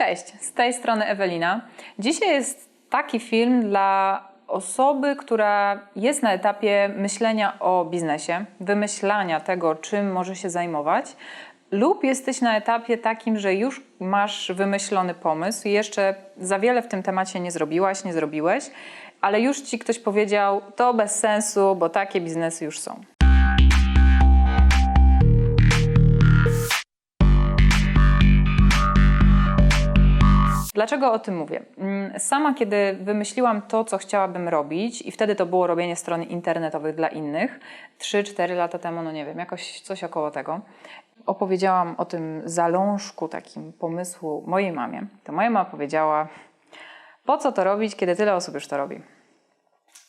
Cześć, z tej strony Ewelina. Dzisiaj jest taki film dla osoby, która jest na etapie myślenia o biznesie, wymyślania tego, czym może się zajmować, lub jesteś na etapie takim, że już masz wymyślony pomysł i jeszcze za wiele w tym temacie nie zrobiłaś, nie zrobiłeś, ale już ci ktoś powiedział, to bez sensu, bo takie biznesy już są. Dlaczego o tym mówię? Mm, Sama, kiedy wymyśliłam to, co chciałabym robić, i wtedy to było robienie stron internetowych dla innych, 3-4 lata temu, no nie wiem, jakoś coś około tego, opowiedziałam o tym zalążku, takim pomysłu mojej mamie. To moja mama powiedziała, po co to robić, kiedy tyle osób już to robi?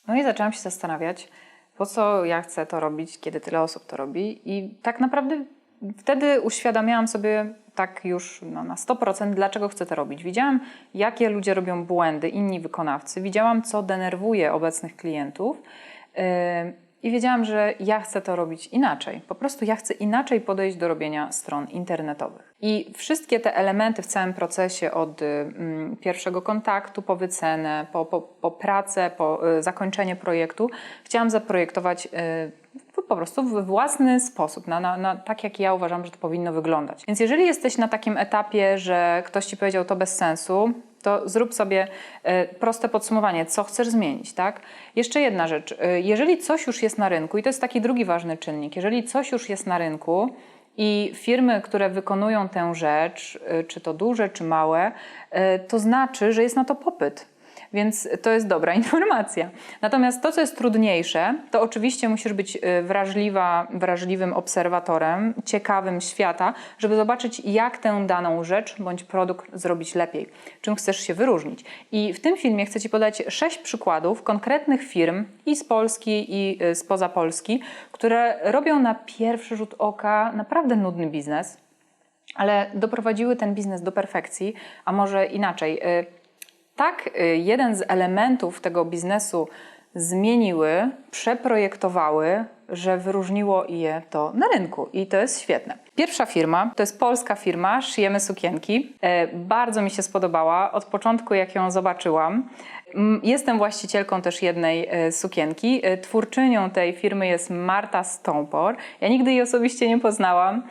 No i zaczęłam się zastanawiać, po co ja chcę to robić, kiedy tyle osób to robi. I tak naprawdę wtedy uświadamiałam sobie tak już no, na 100%, dlaczego chcę to robić. Widziałam, jakie ludzie robią błędy, inni wykonawcy. Widziałam, co denerwuje obecnych klientów. Yy, I wiedziałam, że ja chcę to robić inaczej. Po prostu ja chcę inaczej podejść do robienia stron internetowych. I wszystkie te elementy w całym procesie, od mm, pierwszego kontaktu, po wycenę, po, po, po pracę, po y, zakończenie projektu, chciałam zaprojektować y, po prostu w własny sposób, na, na, na, tak jak ja uważam, że to powinno wyglądać. Więc jeżeli jesteś na takim etapie, że ktoś ci powiedział to bez sensu, to zrób sobie e, proste podsumowanie, co chcesz zmienić, tak? Jeszcze jedna rzecz, e, jeżeli coś już jest na rynku, i to jest taki drugi ważny czynnik, jeżeli coś już jest na rynku i firmy, które wykonują tę rzecz, e, czy to duże, czy małe, to znaczy, że jest na to popyt. Więc to jest dobra informacja. Natomiast to, co jest trudniejsze, to oczywiście musisz być y, wrażliwa, wrażliwym obserwatorem, ciekawym świata, żeby zobaczyć, jak tę daną rzecz bądź produkt zrobić lepiej, czym chcesz się wyróżnić. I w tym filmie chcę Ci podać sześć przykładów konkretnych firm i z Polski, i y, spoza Polski, które robią na pierwszy rzut oka naprawdę nudny biznes, ale doprowadziły ten biznes do perfekcji, a może inaczej y, tak y, jeden z elementów tego biznesu zmieniły, przeprojektowały, że wyróżniło je to na rynku i to jest świetne. Pierwsza firma to jest polska firma, szyjemy sukienki. E, bardzo mi się spodobała od początku, jak ją zobaczyłam. Jestem właścicielką też jednej e, sukienki. E, twórczynią tej firmy jest Marta Stąpor. Ja nigdy jej osobiście nie poznałam,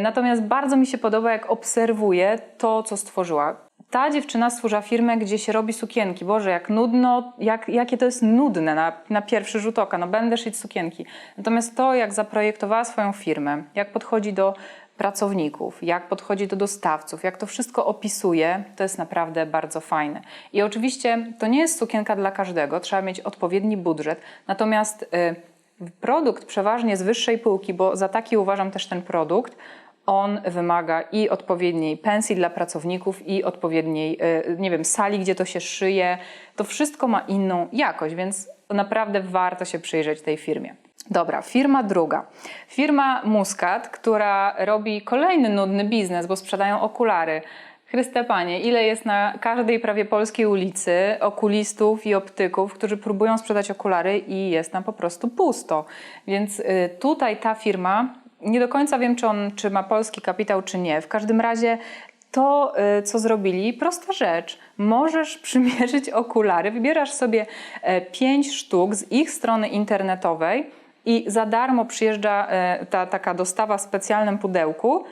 natomiast bardzo mi się podoba, jak obserwuję to, co stworzyła ta dziewczyna stworzyła firmę, gdzie się robi sukienki. Boże, jak nudno, jak, jakie to jest nudne na, na pierwszy rzut oka. No będę szyć sukienki. Natomiast to, jak zaprojektowała swoją firmę, jak podchodzi do pracowników, jak podchodzi do dostawców, jak to wszystko opisuje, to jest naprawdę bardzo fajne. I oczywiście to nie jest sukienka dla każdego, trzeba mieć odpowiedni budżet. Natomiast y, produkt przeważnie z wyższej półki, bo za taki uważam też ten produkt, on wymaga i odpowiedniej pensji dla pracowników, i odpowiedniej, e, nie wiem, sali, gdzie to się szyje. To wszystko ma inną jakość, więc naprawdę warto się przyjrzeć tej firmie. Dobra, firma druga. Firma Muscat, która robi kolejny nudny biznes, bo sprzedają okulary. Chryste Panie, ile jest na każdej prawie polskiej ulicy okulistów i optyków, którzy próbują sprzedać okulary i jest tam po prostu pusto. Więc y, tutaj ta firma nie do końca wiem, czy on czy ma polski kapitał, czy nie. W każdym razie to, y, co zrobili, prosta rzecz. Możesz przymierzyć okulary, wybierasz sobie e, pięć sztuk z ich strony internetowej i za darmo przyjeżdża e, ta taka dostawa w specjalnym pudełku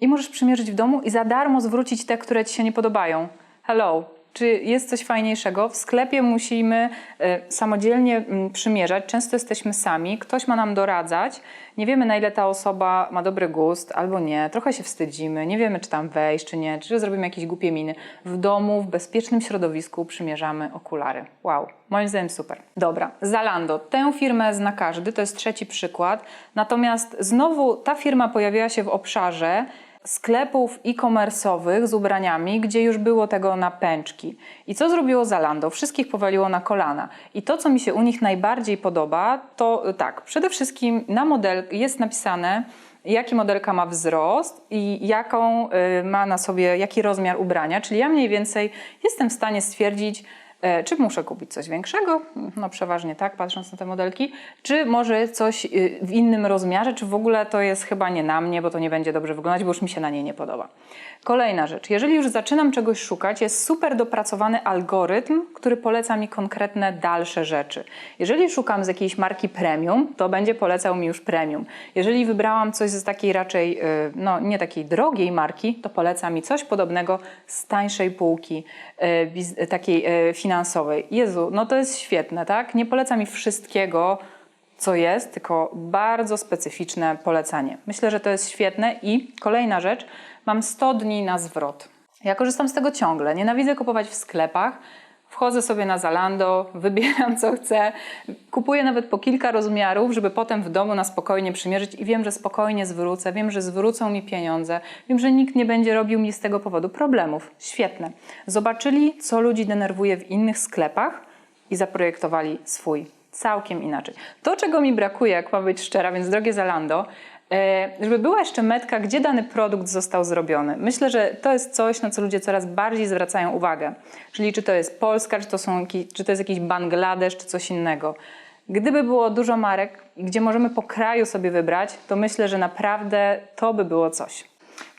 i możesz przymierzyć w domu i za darmo zwrócić te, które ci się nie podobają. Hello, czy jest coś fajniejszego? W sklepie musimy y, samodzielnie y, przymierzać, często jesteśmy sami, ktoś ma nam doradzać, nie wiemy na ile ta osoba ma dobry gust albo nie, trochę się wstydzimy, nie wiemy czy tam wejść, czy nie, czy zrobimy jakieś głupie miny. W domu, w bezpiecznym środowisku przymierzamy okulary. Wow, moim zdaniem super. Dobra, Zalando. Tę firmę zna każdy, to jest trzeci przykład. Natomiast znowu ta firma pojawiła się w obszarze, sklepów e-commerce'owych z ubraniami, gdzie już było tego na pęczki. I co zrobiło Zalando? Wszystkich powaliło na kolana. I to, co mi się u nich najbardziej podoba, to tak, przede wszystkim na model jest napisane, jaki modelka ma wzrost i jaką y, ma na sobie, jaki rozmiar ubrania, czyli ja mniej więcej jestem w stanie stwierdzić, Czy muszę kupić coś większego? No przeważnie tak, patrząc na te modelki. Czy może coś y, w innym rozmiarze, czy w ogóle to jest chyba nie na mnie, bo to nie będzie dobrze wyglądać, bo już mi się na niej nie podoba. Kolejna rzecz. Jeżeli już zaczynam czegoś szukać, jest super dopracowany algorytm, który poleca mi konkretne dalsze rzeczy. Jeżeli szukam z jakiejś marki premium, to będzie polecał mi już premium. Jeżeli wybrałam coś z takiej raczej, y, no nie takiej drogiej marki, to poleca mi coś podobnego z tańszej półki y, biz- takiej y, finansowej. Jezu, no to jest świetne, tak? Nie poleca mi wszystkiego, co jest, tylko bardzo specyficzne polecanie. Myślę, że to jest świetne i kolejna rzecz, mam 100 dni na zwrot. Ja korzystam z tego ciągle. Nienawidzę kupować w sklepach. Wchodzę sobie na Zalando, wybieram co chcę, kupuję nawet po kilka rozmiarów, żeby potem w domu na spokojnie przymierzyć i wiem, że spokojnie zwrócę, wiem, że zwrócą mi pieniądze, wiem, że nikt nie będzie robił mi z tego powodu problemów. Świetne. Zobaczyli, co ludzi denerwuje w innych sklepach i zaprojektowali swój całkiem inaczej. To, czego mi brakuje, jak mam być szczera, więc drogie Zalando, żeby była jeszcze metka, gdzie dany produkt został zrobiony. Myślę, że to jest coś, na co ludzie coraz bardziej zwracają uwagę. Czyli czy to jest Polska, czy to, są, czy to jest jakiś Bangladesz, czy coś innego. Gdyby było dużo marek, gdzie możemy po kraju sobie wybrać, to myślę, że naprawdę to by było coś.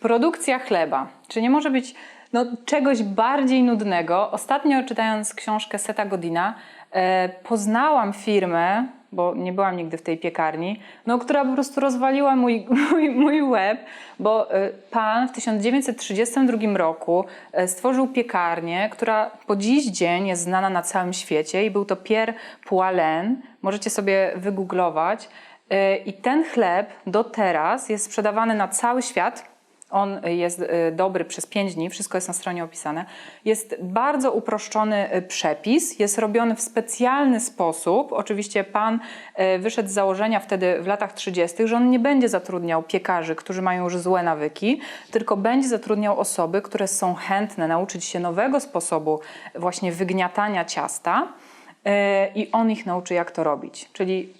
Produkcja chleba. Czy nie może być no, czegoś bardziej nudnego? Ostatnio czytając książkę Seta Godina, e, poznałam firmę, bo nie byłam nigdy w tej piekarni, no, która po prostu rozwaliła mój, mój, mój łeb, bo e, pan w 1932 roku e, stworzył piekarnię, która po dziś dzień jest znana na całym świecie i był to Pierre Poilin. Możecie sobie wygooglować. E, I ten chleb do teraz jest sprzedawany na cały świat. On jest y, dobry przez 5 dni, wszystko jest na stronie opisane. Jest bardzo uproszczony y, przepis, jest robiony w specjalny sposób. Oczywiście pan y, wyszedł z założenia wtedy w latach 30., że on nie będzie zatrudniał piekarzy, którzy mają już złe nawyki, tylko będzie zatrudniał osoby, które są chętne nauczyć się nowego sposobu właśnie wygniatania ciasta i on ich nauczy, jak to robić. Czyli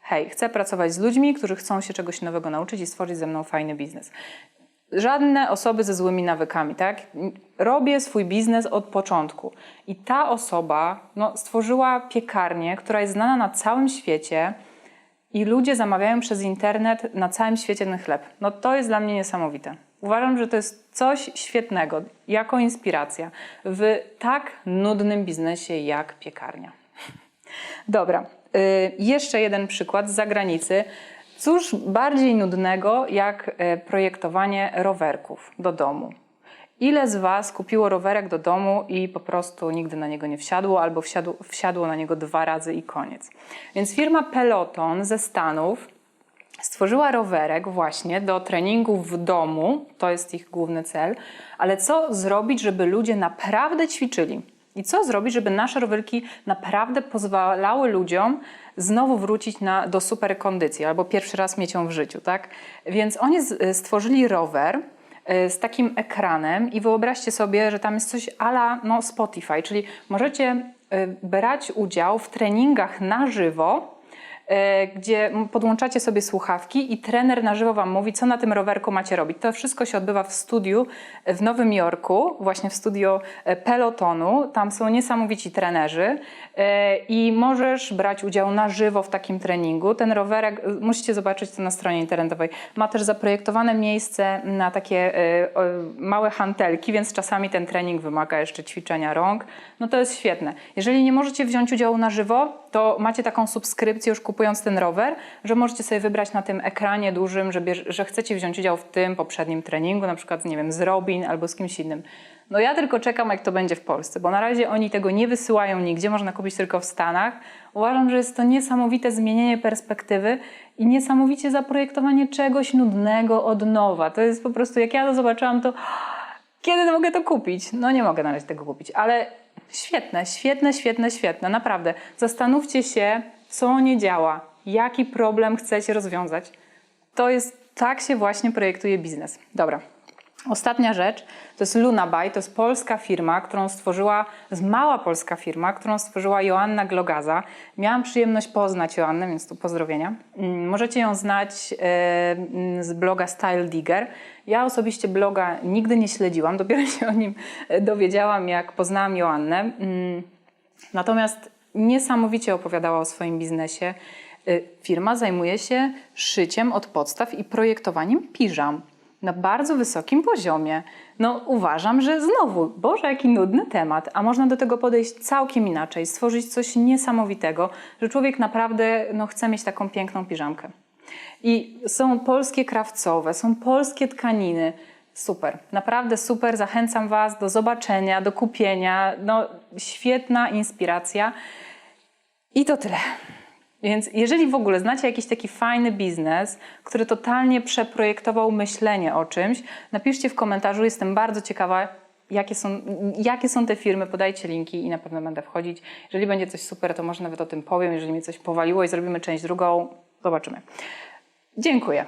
hej, chcę pracować z ludźmi, którzy chcą się czegoś nowego nauczyć i stworzyć ze mną fajny biznes żadne osoby ze złymi nawykami, tak? Robię swój biznes od początku. I ta osoba no, stworzyła piekarnię, która jest znana na całym świecie i ludzie zamawiają przez internet na całym świecie ten chleb. No to jest dla mnie niesamowite. Uważam, że to jest coś świetnego, jako inspiracja w tak nudnym biznesie jak piekarnia. Dobra, y, jeszcze jeden przykład z zagranicy. Cóż bardziej nudnego jak e, projektowanie rowerków do domu? Ile z Was kupiło rowerek do domu i po prostu nigdy na niego nie wsiadło, albo wsiadło, wsiadło na niego dwa razy i koniec? Więc firma Peloton ze Stanów stworzyła rowerek właśnie do treningów w domu, to jest ich główny cel, ale co zrobić, żeby ludzie naprawdę ćwiczyli? I co zrobić, żeby nasze rowerki naprawdę pozwalały ludziom znowu wrócić na, do super kondycji albo pierwszy raz mieć ją w życiu, tak? Więc oni z, stworzyli rower y, z takim ekranem i wyobraźcie sobie, że tam jest coś ala no, Spotify, czyli możecie y, brać udział w treningach na żywo, e, gdzie podłączacie sobie słuchawki i trener na żywo Wam mówi, co na tym rowerku macie robić. To wszystko się odbywa w studiu w Nowym Jorku, właśnie w studio e, Pelotonu. Tam są niesamowici trenerzy e, i możesz brać udział na żywo w takim treningu. Ten rowerek, e, musicie zobaczyć to na stronie internetowej, ma też zaprojektowane miejsce na takie e, małe hantelki, więc czasami ten trening wymaga jeszcze ćwiczenia rąk. No to jest świetne. Jeżeli nie możecie wziąć udziału na żywo, to macie taką subskrypcję już kupując ten rower, że możecie sobie wybrać na tym ekranie dużym, że, że chcecie wziąć udział w tym poprzednim treningu, na przykład, nie wiem, z Robin albo z kimś innym. No ja tylko czekam, jak to będzie w Polsce, bo na razie oni tego nie wysyłają nigdzie, można kupić tylko w Stanach. Uważam, że jest to niesamowite zmienienie perspektywy i niesamowicie zaprojektowanie czegoś nudnego od nowa. To jest po prostu, jak ja to zobaczyłam, to kiedy mogę to kupić? No nie mogę na razie tego kupić, ale świetne, świetne, świetne, świetne, naprawdę. Zastanówcie się, co nie działa, jaki problem chcecie rozwiązać. To jest, tak się właśnie projektuje biznes. Dobra. Ostatnia rzecz to jest Lunabuy, to jest polska firma, którą stworzyła, mała polska firma, którą stworzyła Joanna Glogaza. Miałam przyjemność poznać Joannę, więc tu pozdrowienia. Mm, Możecie ją znać e, z bloga Style Digger. Ja osobiście bloga nigdy nie śledziłam, dopiero się o nim dowiedziałam, jak poznałam Joannę. Mm, Natomiast niesamowicie opowiadała o swoim biznesie. Y, Firma zajmuje się szyciem od podstaw i projektowaniem piżam na bardzo wysokim poziomie. No uważam, że znowu, Boże, jaki nudny temat, a można do tego podejść całkiem inaczej, stworzyć coś niesamowitego, że człowiek naprawdę no, chce mieć taką piękną piżamkę. I są polskie krawcowe, są polskie tkaniny. Super, naprawdę super. Zachęcam Was do zobaczenia, do kupienia. No, świetna inspiracja. I to tyle. Więc jeżeli w ogóle znacie jakiś taki fajny biznes, który totalnie przeprojektował myślenie o czymś, napiszcie w komentarzu. Jestem bardzo ciekawa, jakie są, jakie są te firmy. Podajcie linki i na pewno będę wchodzić. Jeżeli będzie coś super, to może nawet o tym powiem. Jeżeli mnie coś powaliło i zrobimy część drugą, zobaczymy. Dziękuję.